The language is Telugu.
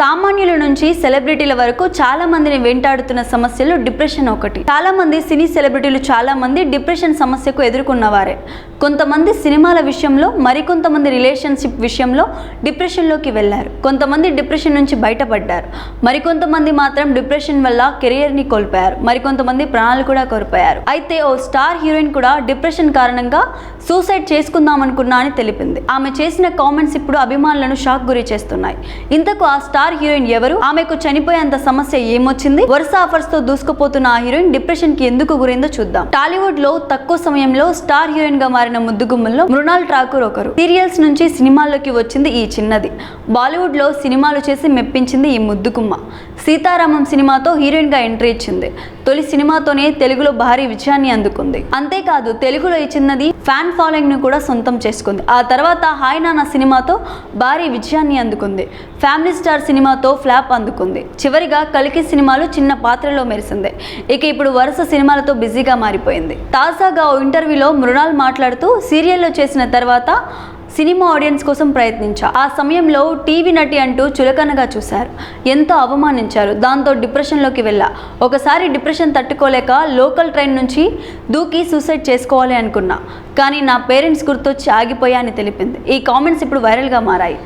సామాన్యుల నుంచి సెలబ్రిటీల వరకు చాలా మందిని వెంటాడుతున్న సమస్యలు డిప్రెషన్ ఒకటి. చాలా మంది సినీ సెలబ్రిటీలు చాలా మంది డిప్రెషన్ సమస్యకు ఎదుర్కొన్నవారే. కొంతమంది సినిమాల విషయంలో మరికొంతమంది రిలేషన్షిప్ విషయంలో డిప్రెషన్లోకి వెళ్ళారు. కొంతమంది డిప్రెషన్ నుంచి బయటపడ్డారు. మరికొంతమంది మాత్రం డిప్రెషన్ వల్ల కెరియర్ని కోల్పోయారు. మరికొంతమంది ప్రాణాలు కూడా కోల్పోయారు. అయితే ఓ స్టార్ హీరోయిన్ కూడా డిప్రెషన్ కారణంగా సూసైడ్ చేసుకుందాం అనుకున్నా అని తెలిపింది. ఆమె చేసిన కామెంట్స్ ఇప్పుడు అభిమానులను షాక్ గురి చేస్తున్నాయి. ఇంతకు ఆ స్టార్ హీరోయిన్ ఎవరు? ఆమెకు చనిపోయేంత సమస్య ఏమొచ్చింది? వరుస ఆఫర్స్తో దూసుకుపోతున్న ఆ హీరోయిన్ డిప్రెషన్కి ఎందుకు గురైందో చూద్దాం. టాలీవుడ్లో తక్కువ సమయంలో స్టార్ హీరోయిన్గా మారిన ముద్దుగుమ్మల్లో మృణాల్ ఠాకూర్ ఒకరు. సీరియల్స్ నుంచి సినిమాల్లోకి వచ్చింది ఈ చిన్నది. బాలీవుడ్లో సినిమాలు చేసి మెప్పించింది ఈ ముద్దుగుమ్మ. సీతారామం సినిమాతో హీరోయిన్గా ఎంట్రీ ఇచ్చింది. తొలి సినిమాతోనే తెలుగులో భారీ విజయాన్ని అందుకుంది. అంతేకాదు తెలుగులో ఈ చిన్నది ఫ్యాన్ ఫాలోయింగ్ను కూడా సొంతం చేసుకుంది. ఆ తర్వాత హాయ్ నాన్న సినిమాతో భారీ విజయాన్ని అందుకుంది. ఫ్యామిలీ స్టార్ సినిమాతో ఫ్లాప్ అందుకుంది. చివరిగా కలికి సినిమాలు చిన్న పాత్రలో మెరిసింది. ఇక ఇప్పుడు వరుస సినిమాలతో బిజీగా మారిపోయింది. తాజాగా ఓ ఇంటర్వ్యూలో మృణాల్ మాట్లాడుతూ సీరియల్లో చేసిన తర్వాత సినిమా ఆడియన్స్ కోసం ప్రయత్నించా. ఆ సమయంలో టీవీ నటి అంటూ చులకనగా చూశారు. ఎంతో అవమానించారు. దాంతో డిప్రెషన్లోకి వెళ్ళా. ఒకసారి డిప్రెషన్ తట్టుకోలేక లోకల్ ట్రైన్ నుంచి దూకి సూసైడ్ చేసుకోవాలి అనుకున్నా. కానీ నా పేరెంట్స్ గుర్తొచ్చి ఆగిపోయా అని తెలిపింది. ఈ కామెంట్స్ ఇప్పుడు వైరల్గా మారాయి.